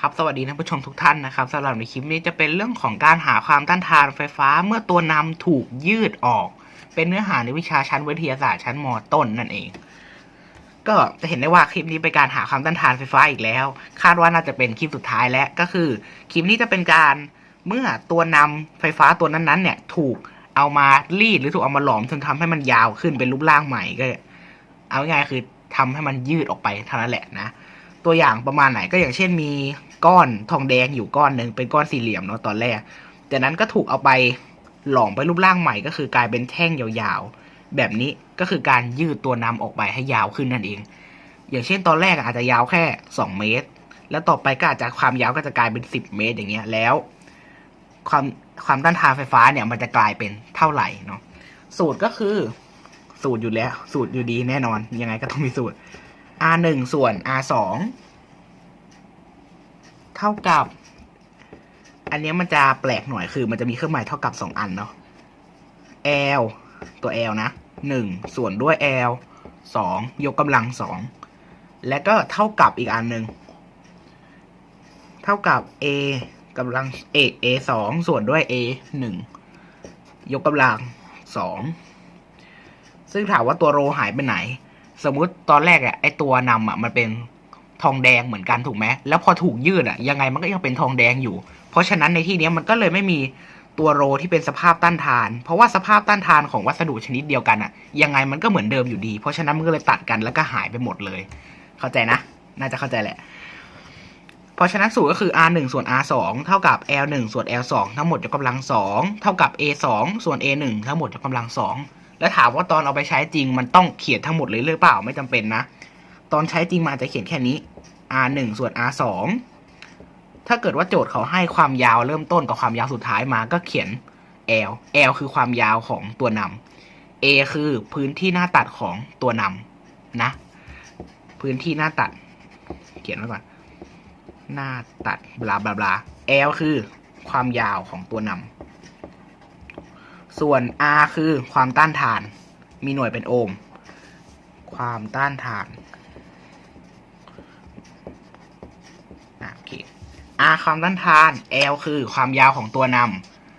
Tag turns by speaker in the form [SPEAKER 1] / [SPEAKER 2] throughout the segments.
[SPEAKER 1] ครับสวัสดีท่านผู้ชมทุกท่านนะครับสำหรับในคลิปนี้จะเป็นเรื่องของการหาความต้านทานไฟฟ้าเมื่อตัวนำถูกยืดออก เป็นเนื้อหาในวิชาชั้นวิทยาศาสตร์ชั้นมต้นนั่นเอง ก็จะเห็นได้ว่าคลิปนี้เป็นการหาความต้านทานไฟฟ้าอีกแล้ว คาดว่าน่าจะเป็นคลิปสุดท้ายแล้วก็คือคลิปนี้จะเป็นการเมื่อตัวนำไฟฟ้าตัวนั้นๆ เนี่ยถูกเอามารีดหรือถูกเอามาหลอมจนทำให้มันยาวขึ้นเป็นรูปร่างใหม่ก็ เอาง่ายๆคือทำให้มันยืดออกไปเท่านั้นแหละนะ ตัวอย่างประมาณไหนก็อย่างเช่นมีก้อนทองแดงอยู่ก้อนหนึ่งเป็นก้อนสี่เหลี่ยมเนาะตอนแรกจากนั้นก็ถูกเอาไปหลอมไปรูปร่างใหม่ ก็คือกลายเป็นแท่งยาวๆ แบบนี้ก็คือการยืดตัวนำออกไปให้ยาวขึ้นนั่นเอง อย่างเช่นตอนแรกอาจจะยาวแค่ 2 เมตร แล้วต่อไปก็อาจจะความยาวก็จะกลายเป็น 10 เมตรอย่างเงี้ยแล้ว ความความต้านทานไฟฟ้าเนี่ยมันจะกลายเป็นเท่าไหร่เนาะสูตรก็คือสูตรอยู่แล้ว สูตรอยู่ดีแน่นอนยังไงก็ต้องมีสูตร r หนึ่งส่วน r สองเท่ากับ อันนี้มันจะแปลกหน่อยคือ มันจะมีเครื่องหมายเท่ากับสองอันเนาะ l ตัว l นะหนึ่งส่วนด้วย l สองยกกำลังสองและก็เท่ากับอีกอันหนึ่ง เท่ากับ a กำลัง a a สองส่วนด้วย a หนึ่งยกกำลังสองซึ่งถามว่าตัวโรหายไปไหน สมมุติตอนแรกอะไอตัวนำอะมันเป็นทองแดงเหมือนกันถูกไหมแล้วพอถูกยืดอะยังไงมันก็ยังเป็นทองแดงอยู่ เพราะฉะนั้นในที่นี้มันก็เลยไม่มีตัวโรที่เป็นสภาพต้านทาน เพราะว่าสภาพต้านทานของวัสดุชนิดเดียวกันอะยังไงมันก็เหมือนเดิมอยู่ดี เพราะฉะนั้นมันก็เลยตัดกันแล้วก็หายไปหมดเลย เข้าใจนะ น่าจะเข้าใจแหละ เพราะฉะนั้นสูตรก็คือ r 1ส่วน r 2เท่ากับ l 1ส่วน l 2ทั้งหมดยกกำลัง2เท่ากับ a 2ส่วน a 1ทั้งหมดยกกำลัง2 แล้วถามว่าตอนเอาไปใช้จริงมันต้องเขียนทั้งหมดเลยหรือเปล่าไม่จำเป็นนะ ตอนใช้จริงมันอาจะเขียนแค่นี้ r 1ส่วน r 2ถ้าเกิดว่าโจทย์เขาให้ความยาวเริ่มต้นกับความยาวสุดท้ายมาก็เขียน l l คือความยาวของตัวนำ a คือพื้นที่หน้าตัดของตัวนำนะ พื้นที่หน้าตัด เขียนไว้ก่อนหน้าตัดบลาบลาบลา L คือความยาวของตัวนำ ส่วน R คือความต้านทาน มีหน่วยเป็นโอห์ม ความต้านทานโอเค R ความต้านทาน L คือความยาวของตัวน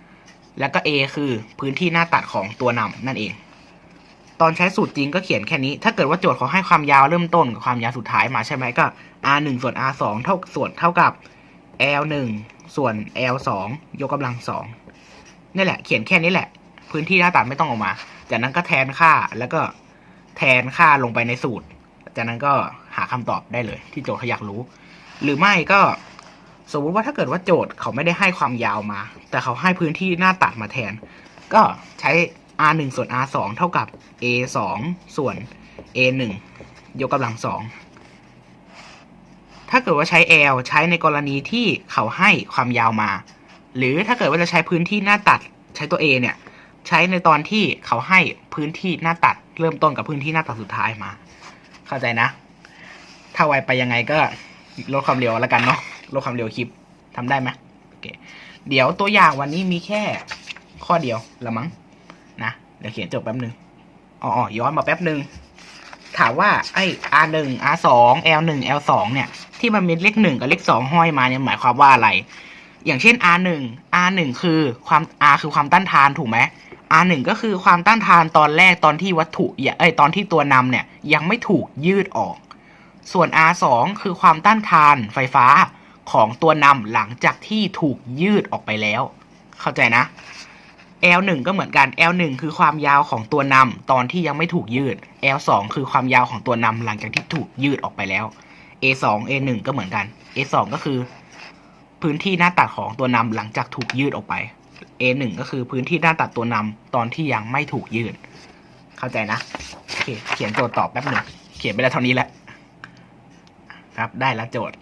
[SPEAKER 1] ำ แล้วก็ A คือพื้นที่หน้าตัดของตัวนำนั่นเอง ตอนใช้สูตรจริงก็เขียนแค่นี้ ถ้าเกิดว่าโจทย์เขาให้ความยาวเริ่มต้นกับความยาวสุดท้ายมาใช่ไหมก็ r 1ส่วน r 2เท่าส่วนเท่ากับ l 1ส่วน l 2ยกกำลังสองนี่แหละ เขียนแค่นี้แหละ พื้นที่หน้าตัดไม่ต้องออกมา จากนั้นก็แทนค่าแล้วก็แทนค่าลงไปในสูตร จากนั้นก็หาคำตอบได้เลย ที่โจทย์เขาอยากรู้ หรือไม่ก็สมมติว่าถ้าเกิดว่าโจทย์เขาไม่ได้ให้ความยาวมา แต่เขาให้พื้นที่หน้าตัดมาแทน ก็ใช้ r 1ส่วน r 2เท่ากับ a 2ส่วน a 1ยกกำลังสองถ้าเกิดว่าใช้ L ใช้ในกรณีที่เขาให้ความยาวมา หรือถ้าเกิดว่าจะใช้พื้นที่หน้าตัดใช้ตัว A เนี่ย ใช้ในตอนที่เขาให้พื้นที่หน้าตัด เริ่มต้นกับพื้นที่หน้าตัดสุดท้ายมา เข้าใจนะ ถ้าไวไปยังไงก็ลดความเร็วแล้วกันเนาะลดความเร็วคลิปทำได้ไหมโอเคเดี๋ยวตัวอย่างวันนี้มีแค่ข้อเดียวละมั้งนะเดี๋ยวเขียนจบแป๊บนึงอ๋อย้อนมาแป๊บนึงถามว่าไอ้ R หนึ่ง R สอง L หนึ่ง L สองเนี่ย ที่มันมีเลขหนึ่งกับเลขสองห้อยมาเนี่ยหมายความว่าอะไร อย่างเช่น R หนึ่ง R หนึ่งคือความ R คือความต้านทานถูกไหม R หนึ่งก็คือความต้านทานตอนแรกตอนที่วัตถุอย่าเอ้ยตอนที่ตัวนำเนี่ยยังไม่ถูกยืดออก ส่วน R สองคือความต้านทานไฟฟ้าของตัวนำหลังจากที่ถูกยืดออกไปแล้ว เข้าใจนะ L 1 ก็เหมือนกัน L 1 คือความยาวของตัวนำตอนที่ยังไม่ถูกยืด L 2 คือความยาวของตัวนำหลังจากที่ถูกยืดออกไปแล้ว A 2 A 1 ก็เหมือนกัน A 2 ก็คือ พื้นที่หน้าตัดของตัวนำหลังจากถูกยืดออกไป A 1 ก็คือพื้นที่หน้าตัดตัวนำตอนที่ยังไม่ถูกยืดเข้าใจนะโอเคเขียนโจทย์ตอบแป๊บหนึ่งเขียนไปแล้วเท่านี้แหละครับได้แล้วโจทย์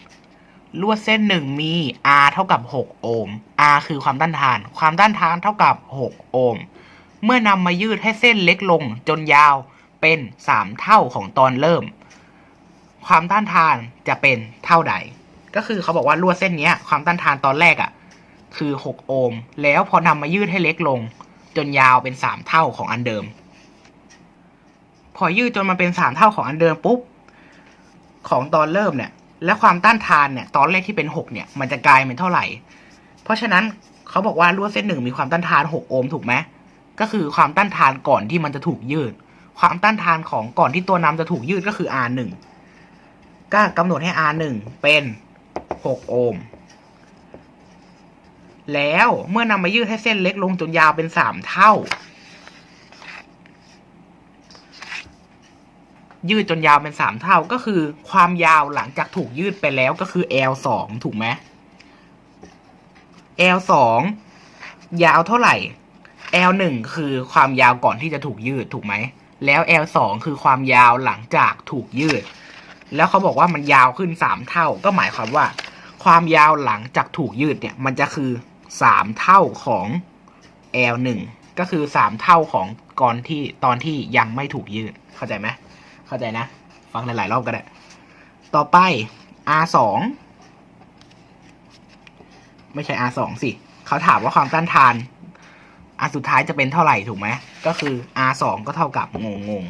[SPEAKER 1] ลวดเส้นหนึ่งมี R เท่ากับ 6 โอห์ม R คือความต้านทาน ความต้านทานเท่ากับ 6 โอห์ม เมื่อนำมายืดให้เส้นเล็กลงจนยาวเป็น 3 เท่าของตอนเริ่ม ความต้านทานจะเป็นเท่าใด ก็คือเขาบอกว่าลวดเส้นนี้ความต้านทานตอนแรกอะ่ะ คือ 6 โอห์ม แล้วพอนำมายืดให้เล็กลง จนยาวเป็น 3 เท่าของอันเดิม พอยืดจนมาเป็น 3 เท่าของอันเดิมปุ๊บ ของตอนเริ่มเนี่ย และความต้านทานเนี่ยตอนแรกที่เป็นหกเนี่ย มันจะกลายเป็นเท่าไหร่ เพราะฉะนั้นเขาบอกว่าลวดเส้นหนึ่งมีความต้านทานหกโอห์มถูกไหมก็คือความต้านทานก่อนที่มันจะถูกยืด ความต้านทานของก่อนที่ตัวนำจะถูกยืดก็คือ R หนึ่งก็กำหนดให้ R หนึ่งเป็นหกโอห์ม แล้วเมื่อนำมายืดให้เส้นเล็กลงจนยาวเป็นสามเท่า ยืดจนยาวเป็นสามเท่าก็คือ ความยาวหลังจากถูกยืดไปแล้วก็คือ L สองถูกไหม L สองยาวเท่าไหร่ L หนึ่งคือความยาวก่อนที่จะถูกยืดถูกไหม แล้ว L สองคือความยาวหลังจากถูกยืด แล้วเขาบอกว่ามันยาวขึ้นสามเท่า ก็หมายความว่าความยาวหลังจากถูกยืดเนี่ย มันจะคือ สามเท่าของ L หนึ่งก็คือสามเท่าของก่อนที่ตอนที่ยังไม่ถูกยืดเข้าใจไหมเข้าใจนะ ฟังหลาย ๆ รอบก็ได้ ต่อไป R สองไม่ใช่ R สองสิเขาถามว่าความต้านทานอันสุดท้ายจะเป็นเท่าไหร่ถูกไหม ก็คือ R สองก็เท่ากับงงง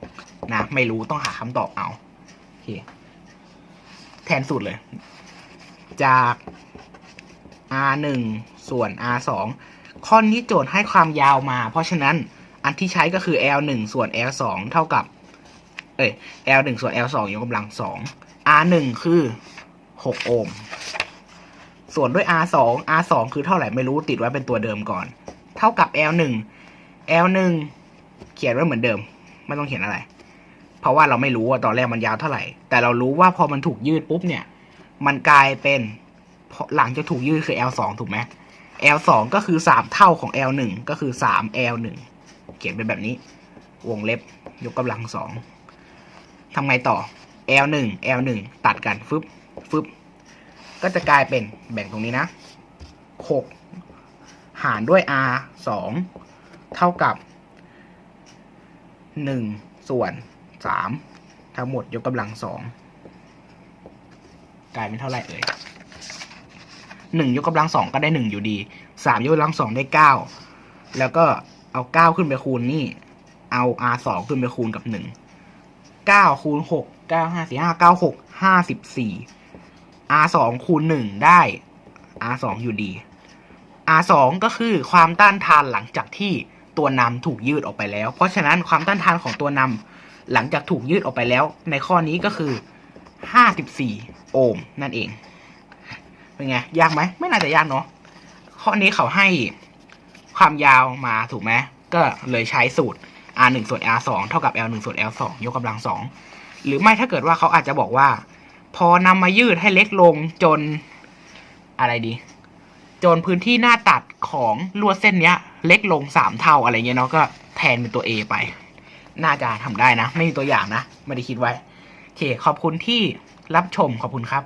[SPEAKER 1] ๆนะ ไม่รู้ต้องหาคำตอบเอาโอเคแทนสูตรเลย จาก R หนึ่งส่วน R สองข้อนี้โจทย์ให้ความยาวมา เพราะฉะนั้นอันที่ใช้ก็คือ L หนึ่งส่วน L สองเท่ากับ เอ้ย L หนึ่งส่วน L สองยกกำลังสอง R หนึ่งคือหกโอห์ม ส่วนด้วย R สอง R สองคือเท่าไหร่ไม่รู้ติดไว้เป็นตัวเดิมก่อน เท่ากับ L หนึ่ง L หนึ่งเขียนไว้เหมือนเดิม ไม่ต้องเขียนอะไร เพราะว่าเราไม่รู้ว่าตอนแรกมันยาวเท่าไหร่ แต่เรารู้ว่าพอมันถูกยืดปุ๊บเนี่ย มันกลายเป็น หลังจากถูกยืดคือ L สองถูกไหม L สองก็คือสามเท่าของ L หนึ่งก็คือสาม L หนึ่งเขียนเป็นแบบนี้ วงเล็บยกกำลังสองทำไงต่อ L หนึ่ง L หนึ่งตัดกันฟึบฟึบก็จะกลายเป็นแบ่งตรงนี้นะหกหารด้วย R สองเท่ากับหนึ่งส่วนสามทั้งหมดยกกำลังสองกลายเป็นเท่าไหร่เอ่ย หนึ่งยกกำลังสองก็ได้หนึ่งอยู่ดีสามยกกำลังสองได้เก้าแล้วก็เอาเก้าขึ้นไปคูณนี่ เอา R สองขึ้นไปคูณกับหนึ่งเก้าคูณหกเก้าห้าสี่ห้าเก้าหกห้าสิบสี่ R สองคูณหนึ่งได้ R สองอยู่ดี R สองก็คือความต้านทานหลังจากที่ตัวนำถูกยืดออกไปแล้ว เพราะฉะนั้นความต้านทานของตัวนำหลังจากถูกยืดออกไปแล้ว ในข้อนี้ก็คือห้าสิบสี่โอห์มนั่นเอง เป็นไง ยากไหม ไม่น่าจะยากเนาะข้อนี้เขาให้ความยาวมาถูกไหมก็เลยใช้สูตร r 1ส่วน r 2เท่ากับ l 1ส่วน l 2ยกกำลังสองหรือไม่ถ้าเกิดว่าเขาอาจจะบอกว่า พอนำมายืดให้เล็กลงจนอะไรดี จนพื้นที่หน้าตัดของลวดเส้นเนี้ย เล็กลงสามเท่าอะไรเงี้ยเนาะก็แทนเป็นตัว A ไป น่าจะทำได้นะ ไม่มีตัวอย่างนะ ไม่ได้คิดไว้โอเคขอบคุณที่รับชมขอบคุณครับ